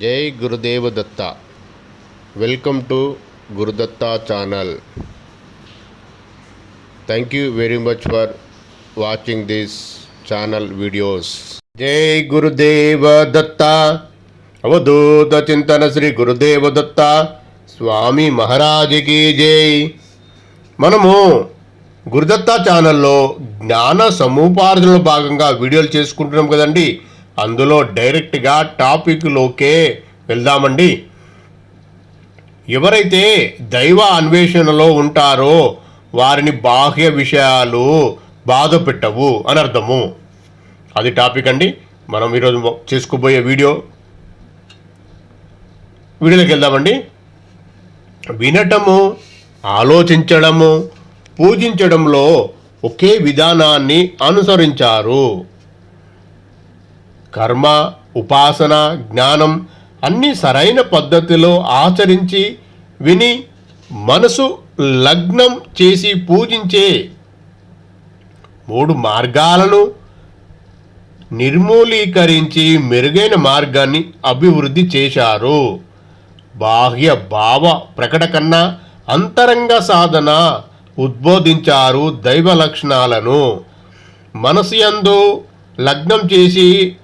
జై Gurudeva Datta. Welcome to Gurudatta channel. Thank you very much for watching this channel videos జై గురుదేవ దత్త. అవధూత చింతన శ్రీ గురుదేవ దత్త. స్వామి మహారాజుకి జై. మనము గురుదత్త ఛానల్లో జ్ఞాన సముపార్జనలో భాగంగా వీడియోలు చేసుకుంటున్నాం కదండీ. అందులో డైరెక్ట్గా టాపిక్లోకే వెళ్దామండి. ఎవరైతే దైవ అన్వేషణలో ఉంటారో వారిని బాహ్య విషయాలు బాధ పెట్టవు అని అర్థము. అది టాపిక్ అండి. మనం ఈరోజు చేసుకోబోయే వీడియో. వీడియోలోకి వెళ్దామండి. వినటము ఆలోచించడము పూజించడంలో ఒకే విధానాన్ని అనుసరించారు. కర్మ ఉపాసన జ్ఞానం అన్నీ సరైన పద్ధతిలో ఆచరించి విని మనసు లగ్నం చేసి పూజించే మూడు మార్గాలను నిర్మూలీకరించి మెరుగైన మార్గాన్ని అభివృద్ధి చేశారు. బాహ్య భావ ప్రకట కన్నా అంతరంగ సాధన ఉద్బోధించారు దైవ లక్షణాలను. మనసు యందు లగ్నం చేసి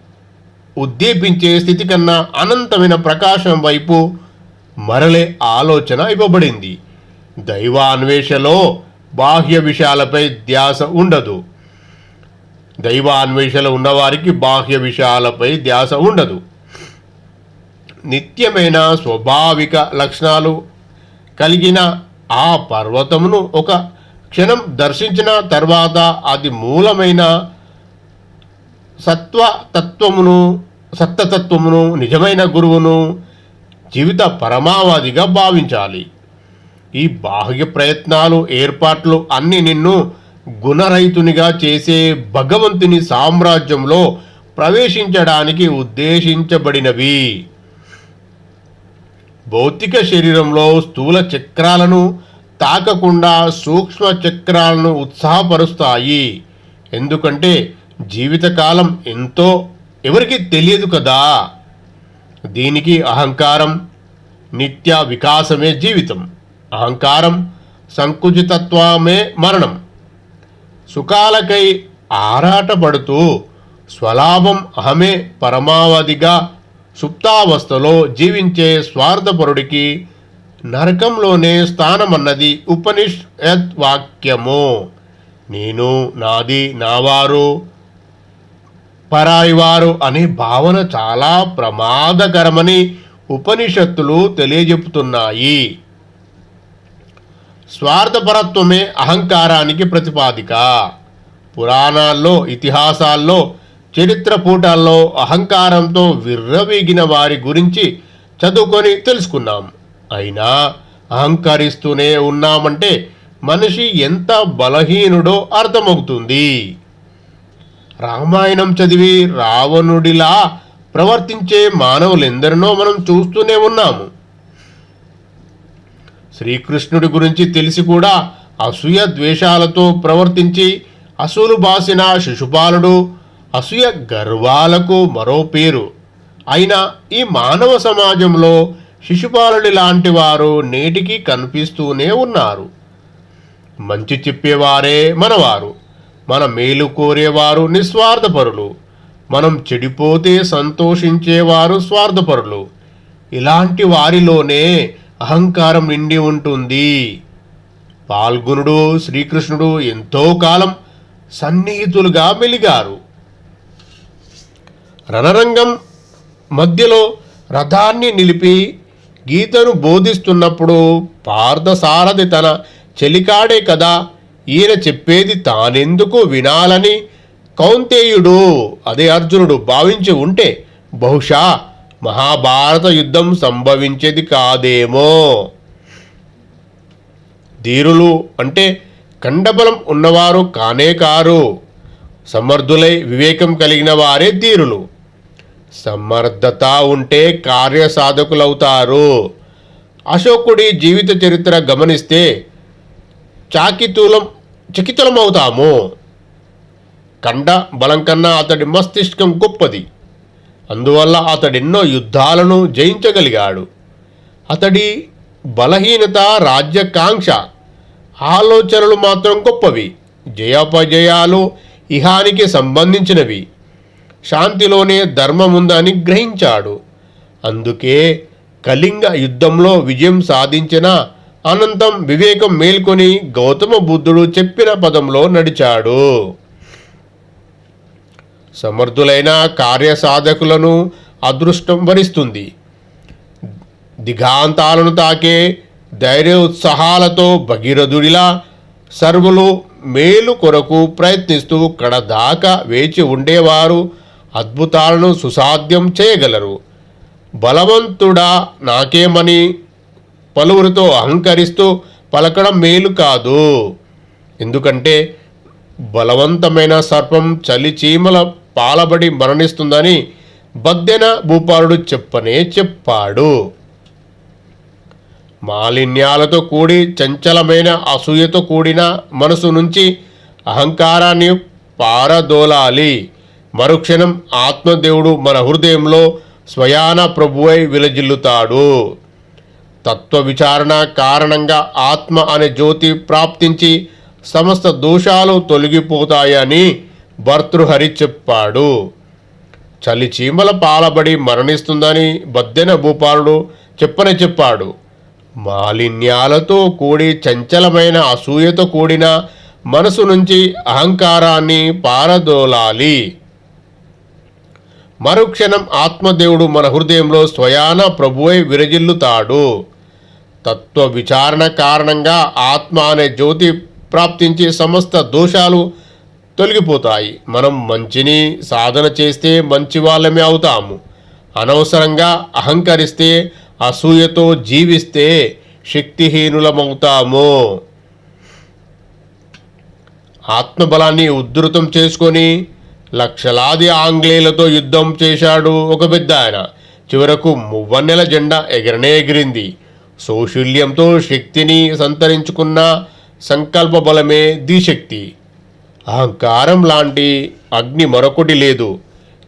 ఉద్దీపించే స్థితి కన్నా అనంతమైన ప్రకాశం వైపు మరలే ఆలోచన ఇవ్వబడింది. దైవాన్వేషలో బాహ్య విషయాలపై ధ్యాస ఉండదు. దైవాన్వేషలో ఉన్నవారికి బాహ్య విషయాలపై ధ్యాస ఉండదు. నిత్యమైన స్వాభావిక లక్షణాలు కలిగిన ఆ పర్వతమును ఒక క్షణం దర్శించిన తర్వాత అది మూలమైన సత్వతత్వమును సత్యతత్వమును నిజమైన గురువును జీవిత పరమావధిగా భావించాలి. ఈ బాహ్య ప్రయత్నాలు ఏర్పాట్లు అన్ని నిన్ను గుణరహితునిగా చేసే భగవంతుని సామ్రాజ్యంలో ప్రవేశించడానికి ఉద్దేశించబడినవి. భౌతిక శరీరంలో స్థూల చక్రాలను తాకకుండా సూక్ష్మ చక్రాలను ఉత్సాహపరుస్తాయి. ఎందుకంటే జీవితకాలం ఎంతో ఎవరికి తెలియదు కదా? దీనికి అహంకారం నిత్య వికాసమే జీవితం. అహంకారం సంకుచితత్వమే మరణం. సుఖాలకై ఆరాటపడుతూ స్వలాభం అహమే పరమావధిగా సుప్తావస్థలో జీవించే స్వార్థపరుడికి నరకంలోనే స్థానమన్నది ఉపనిషత్ వాక్యము. నేను నాది నావారు పరాయివారు అనే భావన చాలా ప్రమాదకరమని ఉపనిషత్తులు తెలియజెపుతున్నాయి. స్వార్థపరత్వమే అహంకారానికి ప్రతిపాదిక. పురాణాల్లో ఇతిహాసాల్లో చరిత్ర పూటాల్లో అహంకారంతో విర్రవీగిన వారి గురించి చదువుకొని తెలుసుకున్నాం. అయినా అహంకరిస్తూనే ఉన్నామంటే మనిషి ఎంత బలహీనుడో అర్థమవుతుంది. రామాయణం చదివి రావణుడిలా ప్రవర్తించే మానవులెందరినో మనం చూస్తూనే ఉన్నాము. శ్రీకృష్ణుడి గురించి తెలిసి కూడా అసూయ ద్వేషాలతో ప్రవర్తించి అసూలు బాసిన శిశుపాలుడు అసూయ గర్వాలకు మరో పేరు. అయినా ఈ మానవ సమాజంలో శిశుపాలుడి లాంటి వారు నేటికి కనిపిస్తూనే ఉన్నారు. మంచి చెప్పేవారే మనవారు. మన మేలు కోరేవారు నిస్వార్థపరులు. మనం చెడిపోతే సంతోషించేవారు స్వార్థపరులు. ఇలాంటి వారిలోనే అహంకారం నిండి ఉంటుంది. పాల్గొనుడు శ్రీకృష్ణుడు ఎంతో కాలం సన్నిహితులుగా మెలిగారు. రణరంగం మధ్యలో రథాన్ని నిలిపి గీతను బోధిస్తున్నప్పుడు పార్థసారథి తన చెలికాడే కదా ఈయన చెప్పేది తానెందుకు వినాలని? కౌంతేయుడు అదే అర్జునుడు భావించి ఉంటే బహుశా మహాభారత యుద్ధం సంభవించేది కాదేమో. ధీరులు అంటే కండబలం ఉన్నవారు కానే కారు. సమర్థులై వివేకం కలిగిన వారే ధీరులు. సమర్థత ఉంటే కార్యసాధకులవుతారు. అశోకుడి జీవిత చరిత్ర గమనిస్తే చాకితూలం చకితులమవుతాము కండ బలం కన్నా అతడి మస్తిష్కం గొప్పది. అందువల్ల అతడెన్నో యుద్ధాలను జయించగలిగాడు. అతడి బలహీనత రాజ్యకాంక్ష ఆలోచనలు మాత్రం గొప్పవి. జయాపజయాలు ఇహానికి సంబంధించినవి. శాంతిలోనే ధర్మముందని గ్రహించాడు అందుకే కళింగ యుద్ధంలో విజయం సాధించిన అనంతం వివేకం మేల్కొని గౌతమ బుద్ధుడు చెప్పిన పదంలో నడిచాడు. సమర్థులైన కార్యసాధకులను అదృష్టం వరిస్తుంది. దిగాంతాలను తాకే ధైర్యోత్సాహాలతో భగీరథుడిలా సర్వులు మేలు కొరకు ప్రయత్నిస్తూ కడదాకా వేచి ఉండేవారు అద్భుతాలను సుసాధ్యం చేయగలరు. బలవంతుడా నాకేమని పలువురితో అహంకరిస్తూ పలకడం మేలు కాదు. ఎందుకంటే బలవంతమైన సర్పం చలి చీమల పాలబడి మరణిస్తుందని బద్దెన భూపాలుడు చెప్పనే చెప్పాడు. మాలిన్యాలతో కూడి చంచలమైన అసూయతో కూడిన మనసు నుంచి అహంకారాన్ని పారదోలాలి. మరుక్షణం ఆత్మదేవుడు మన హృదయంలో స్వయాన ప్రభువై విలజిల్లుతాడు. తత్వ విచారణ కారణంగా ఆత్మ అనే జ్యోతి ప్రాప్తించి సమస్త దోషాలు తొలగిపోతాయని భర్తృహరి చెప్పాడు. చలి చీమల పాలబడి మరణిస్తుందని బద్దెన భూపాలుడు చెప్పని చెప్పాడు. మాలిన్యాలతో కూడి చంచలమైన అసూయతో కూడిన మనసు నుంచి అహంకారాన్ని పారదోలాలి. మరుక్షణం ఆత్మదేవుడు మన హృదయంలో స్వయాన ప్రభువై విరజిల్లుతాడు. తత్వ విచారణ కారణంగా ఆత్మ అనే జ్యోతి ప్రాప్తించి సమస్త దోషాలు తొలగిపోతాయి. మనం మంచిని సాధన చేస్తే మంచి వాళ్ళమే అవుతాము. అనవసరంగా అహంకరిస్తే అసూయతో జీవిస్తే శక్తిహీనులమవుతాము. ఆత్మబలాన్ని ఉద్ధృతం చేసుకొని లక్షలాది ఆంగ్లేయులతో యుద్ధం చేశాడు ఒక పెద్ద ఆయన చివరకు మువ్వన్నెల జెండా ఎగరనే ఎగిరింది. సౌశల్యంతో శక్తిని సంతరించుకున్న సంకల్ప బలమే దిశక్తి. అహంకారం లాంటి అగ్ని మరొకటి లేదు.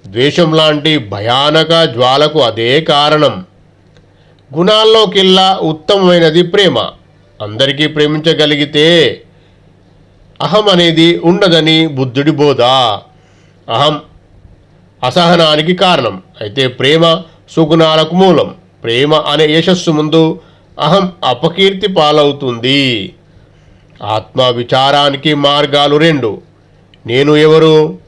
ద్వేషం లాంటి భయానక జ్వాలకు అదే కారణం. గుణాల్లోకెల్లా ఉత్తమమైనది ప్రేమ. అందరికీ ప్రేమించగలిగితే అహం అనేది ఉండదని బుద్ధుడి బోధ. అహం అసహనానికి కారణం. అయితే ప్రేమ సుగుణాలకు మూలం. ప్రేమ అనే యశస్సు ముందు అహం అపకీర్తి పాలవుతుంది. ఆత్మ విచారానికి మార్గాలు రెండు. నేను ఎవరు?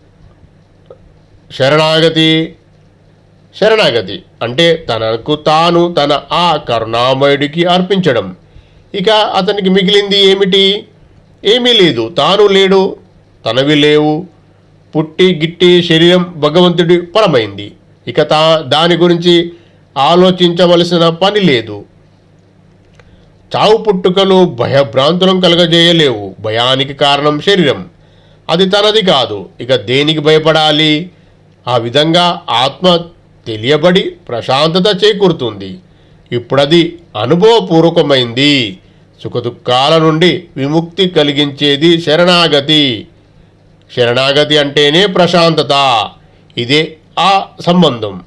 శరణాగతి. శరణాగతి అంటే తనకు తాను తన ఆ కరుణామయుడికి అర్పించడం. ఇక అతనికి మిగిలింది ఏమిటి? ఏమీ లేదు. తాను లేడు తనవి లేవు. పుట్టి గిట్టి శరీరం భగవంతుడి పరమైంది. ఇక తా దాని గురించి ఆలోచించవలసిన పని లేదు. చావు పుట్టుకలు భయభ్రాంతులను కలగజేయలేవు. భయానికి కారణం శరీరం. అది తనది కాదు. ఇక దేనికి భయపడాలి? ఆ విధంగా ఆత్మ తెలియబడి ప్రశాంతత చేకూరుతుంది. ఇప్పుడది అనుభవపూర్వకమైంది. సుఖదుఖాల నుండి విముక్తి కలిగించేది శరణాగతి. శరణాగతి అంటేనే ప్రశాంతత. ఇదే ఆ సంబంధం.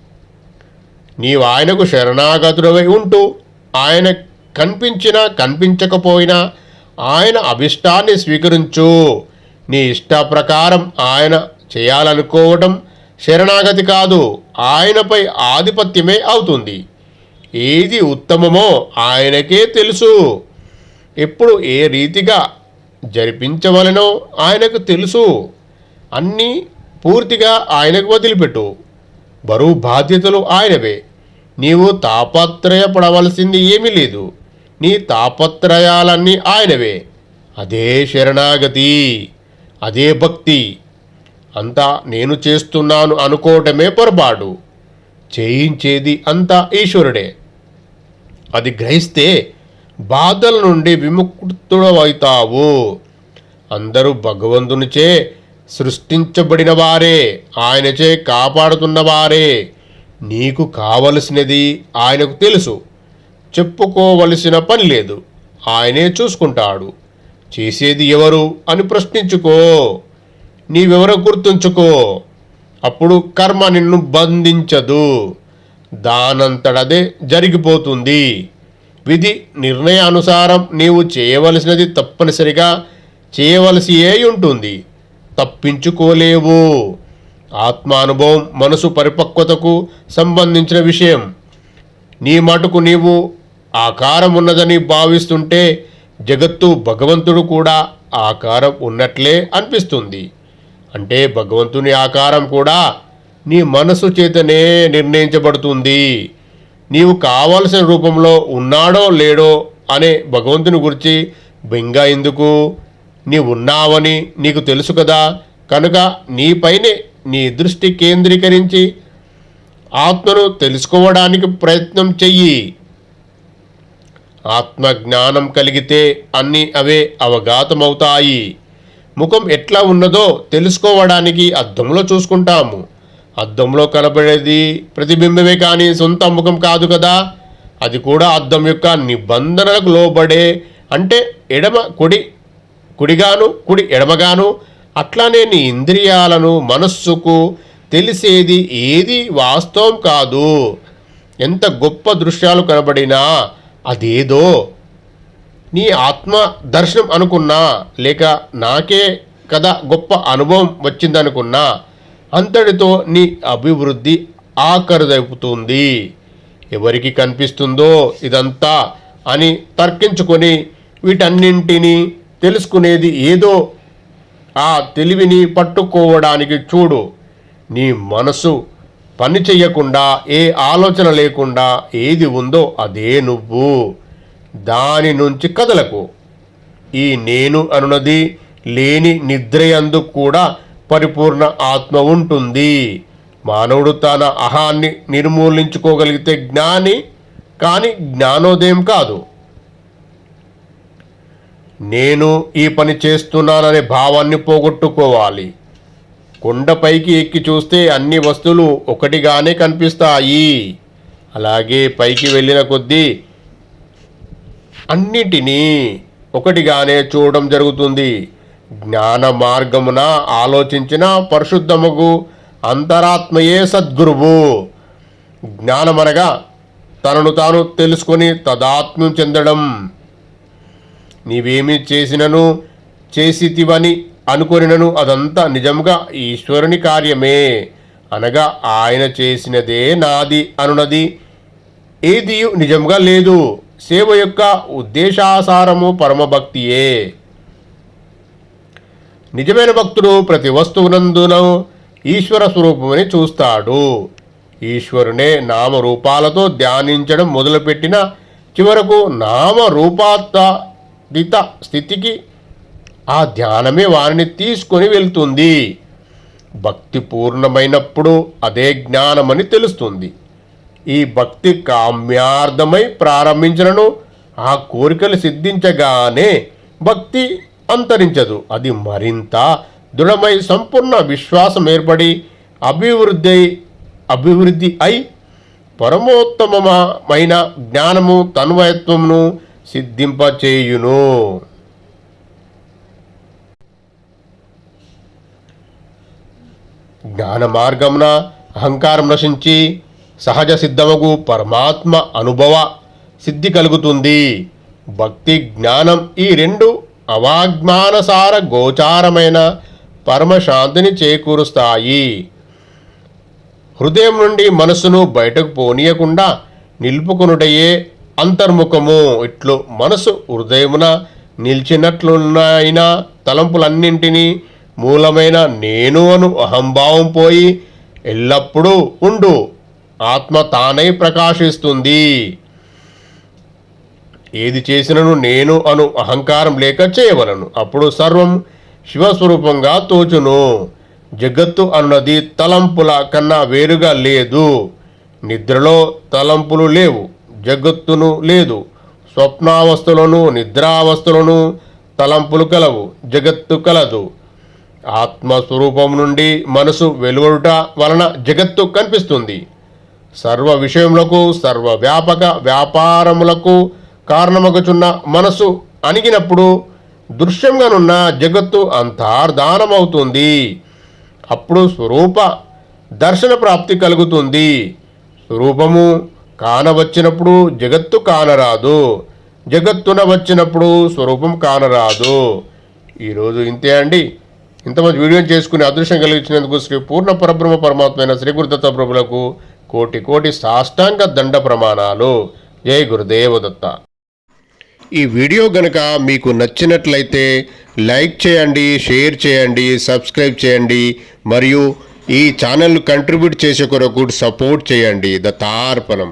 నీవు ఆయనకు శరణాగతుడవై ఉంటూ ఆయన కనిపించినా కనిపించకపోయినా ఆయన అభిష్టాన్ని స్వీకరించు. నీ ఇష్ట ప్రకారం ఆయన చేయాలనుకోవటం శరణాగతి కాదు ఆయనపై ఆధిపత్యమే అవుతుంది. ఏది ఉత్తమమో ఆయనకే తెలుసు. ఎప్పుడు ఏ రీతిగా జరిపించవలనో ఆయనకు తెలుసు. అన్నీ పూర్తిగా ఆయనకు వదిలిపెట్టు. బరువు బాధ్యతలు ఆయనవే. నీవు తాపత్రయపడవలసింది ఏమీ లేదు. నీ తాపత్రయాలన్నీ ఆయనవే. అదే శరణాగతి అదే భక్తి. అంతా నేను చేస్తున్నాను అనుకోవటమే పొరపాటు. చేయించేది అంతా ఈశ్వరుడే. అది గ్రహిస్తే బాధల నుండి విముక్తుడవైతావు. అందరూ భగవంతునిచే సృష్టించబడిన వారే ఆయనచే కాపాడుతున్న వారే. నీకు కావలసినది ఆయనకు తెలుసు. చెప్పుకోవలసిన పని లేదు. ఆయనే చూసుకుంటాడు. చేసేది ఎవరు అని ప్రశ్నించుకో. నీవెవరో గుర్తుంచుకో. అప్పుడు కర్మ నిన్ను బంధించదు. దానంతటదే జరిగిపోతుంది. విధి నిర్ణయానుసారం నీవు చేయవలసినది తప్పనిసరిగా చేయవలసియే ఉంటుంది. తప్పించుకోలేవు. ఆత్మానుభవం మనసు పరిపక్వతకు సంబంధించిన విషయం. నీ మటుకు నీవు ఆకారం ఉన్నదని భావిస్తుంటే జగత్తు భగవంతుడు కూడా ఆకారం ఉన్నట్లే అనిపిస్తుంది. అంటే భగవంతుని ఆకారం కూడా నీ మనసు చేతనే నిర్ణయించబడుతుంది. నీవు కావలసిన రూపంలో ఉన్నాడో లేడో అనే భగవంతుని గురించి బెంగ ఎందుకు? నీ ఉన్నావని నీకు తెలుసు కదా. కనుక నీపైనే నీ దృష్టి కేంద్రీకరించి ఆత్మను తెలుసుకోవడానికి ప్రయత్నం చెయ్యి. ఆత్మజ్ఞానం కలిగితే అన్నీ అవే అవగాతమవుతాయి ముఖం ఎట్లా ఉన్నదో తెలుసుకోవడానికి అద్దంలో చూసుకుంటాము. అద్దంలో కనబడేది ప్రతిబింబమే కానీ సొంత ముఖం కాదు కదా. అది కూడా అద్దం యొక్క నిబంధనలకు లోబడే అంటే ఎడమ కుడి కుడిగాను కుడి ఎడమగాను అట్లానే నీ ఇంద్రియాలను మనస్సుకు తెలిసేది ఏది వాస్తవం కాదు. ఎంత గొప్ప దృశ్యాలు కనబడినా అదేదో నీ ఆత్మ దర్శనం అనుకున్నా లేక నాకే కదా గొప్ప అనుభవం వచ్చిందనుకున్నా అంతటితో నీ అభివృద్ధి ఆఖరుదైపుతుంది. ఎవరికి కనిపిస్తుందో ఇదంతా అని తర్కించుకొని వీటన్నింటినీ తెలుసుకునేది ఏదో ఆ తెలివిని పట్టుకోవడానికి చూడు నీ మనసు పని చెయ్యకుండా ఏ ఆలోచన లేకుండా ఏది ఉందో అదే నువ్వు. దాని నుంచి కదలకు. ఈ నేను అనునది లేని నిద్రయందు కూడా పరిపూర్ణ ఆత్మ ఉంటుంది. మానవుడు తన అహాన్ని నిర్మూలించుకోగలిగితే జ్ఞాని కానీ జ్ఞానోదయం కాదు. నేను ఈ పని చేస్తున్నాననే భావాన్ని పోగొట్టుకోవాలి. కొండపైకి ఎక్కి చూస్తే అన్ని వస్తువులు ఒకటిగానే కనిపిస్తాయి. అలాగే పైకి వెళ్ళిన కొద్దీ అన్నిటినీ ఒకటిగానే చూడడం జరుగుతుంది. జ్ఞాన మార్గమున ఆలోచించిన పరిశుద్ధముకు అంతరాత్మయే సద్గురువు. జ్ఞానమనగా తనను తాను తెలుసుకొని తదాత్మ్యం చెందడం. నీవేమి చేసినను చేసితివని అనుకొనినను అదంతా నిజంగా ఈశ్వరుని కార్యమే. అనగా ఆయన చేసినదే నాది అనునది. ఏది నిజంగా లేదు. సేవ యొక్క ఉద్దేశాసారము పరమభక్తియే. నిజమైన భక్తుడు ప్రతి వస్తువునందున ఈశ్వర స్వరూపమని చూస్తాడు. ఈశ్వరునే నామరూపాలతో ధ్యానించడం మొదలుపెట్టిన చివరకు నామరూపాతీత స్థితికి ఆ ధ్యానమే వారిని తీసుకొని వెళ్తుంది. భక్తి పూర్ణమైనప్పుడు అదే జ్ఞానమని తెలుస్తుంది. ఈ భక్తి కామ్యార్థమై ప్రారంభించలను ఆ కోరికలు సిద్ధించగానే భక్తి అంతరించదు. అది మరింత దృఢమై సంపూర్ణ విశ్వాసం ఏర్పడి అభివృద్ధి అభివృద్ధి అయి పరమోత్తమమైన జ్ఞానము తన్వయత్వమును సిద్ధింపచేయును. జ్ఞాన మార్గమున అహంకారం నశించి సహజ సిద్ధముకు పరమాత్మ అనుభవ సిద్ధి కలుగుతుంది. భక్తి జ్ఞానం ఈ రెండు అవాజ్ఞానసార గోచారమైన పరమశాంతిని చేకూరుస్తాయి. హృదయం నుండి మనస్సును బయటకు పోనీయకుండా నిలుపుకునుటయే అంతర్ముఖము. ఇట్లు మనసు హృదయమున నిలిచినట్లున్న తలంపులన్నింటినీ మూలమైన నేను అను అహంభావం పోయి ఎల్లప్పుడూ ఉండు. ఆత్మ తానై ప్రకాశిస్తుంది. ఏది చేసినను నేను అను అహంకారం లేక చేయవలను. అప్పుడు సర్వం శివస్వరూపంగా తోచును. జగత్తు అన్నది తలంపుల కన్నా వేరుగా లేదు. నిద్రలో తలంపులు లేవు జగత్తును లేదు. స్వప్నావస్థలను నిద్రావస్థలను తలంపులు కలవు జగత్తు కలదు. ఆత్మస్వరూపం నుండి మనసు వెలువడుట వలన జగత్తు కనిపిస్తుంది. సర్వ విషయములకు సర్వ వ్యాపక వ్యాపారములకు కారణమగుచున్న మనసు అణిగినప్పుడు దృశ్యంగానున్న జగత్తు అంతర్ధానమవుతుంది అప్పుడు స్వరూప దర్శన ప్రాప్తి కలుగుతుంది. స్వరూపము కానవచ్చినప్పుడు జగత్తు కానరాదు. జగత్తున వచ్చినప్పుడు స్వరూపం కానరాదు. ఈరోజు ఇంతే అండి. ఇంతమంది వీడియో చేసుకుని అదృష్టం కలిగించినందుకు శ్రీ పూర్ణ పరబ్రహ్మ పరమాత్మైన శ్రీ గురుదత్త ప్రభులకు కోటి కోటి సాష్టాంగ దండ ప్రమాణాలు. జై గురుదేవదత్త ఈ వీడియో గనక మీకు నచ్చినట్లయితే లైక్ చేయండి షేర్ చేయండి సబ్స్క్రైబ్ చేయండి మరియు ఈ ఛానల్ కంట్రిబ్యూట్ చేసే కొరకు సపోర్ట్ చేయండి. దత్తార్పణం.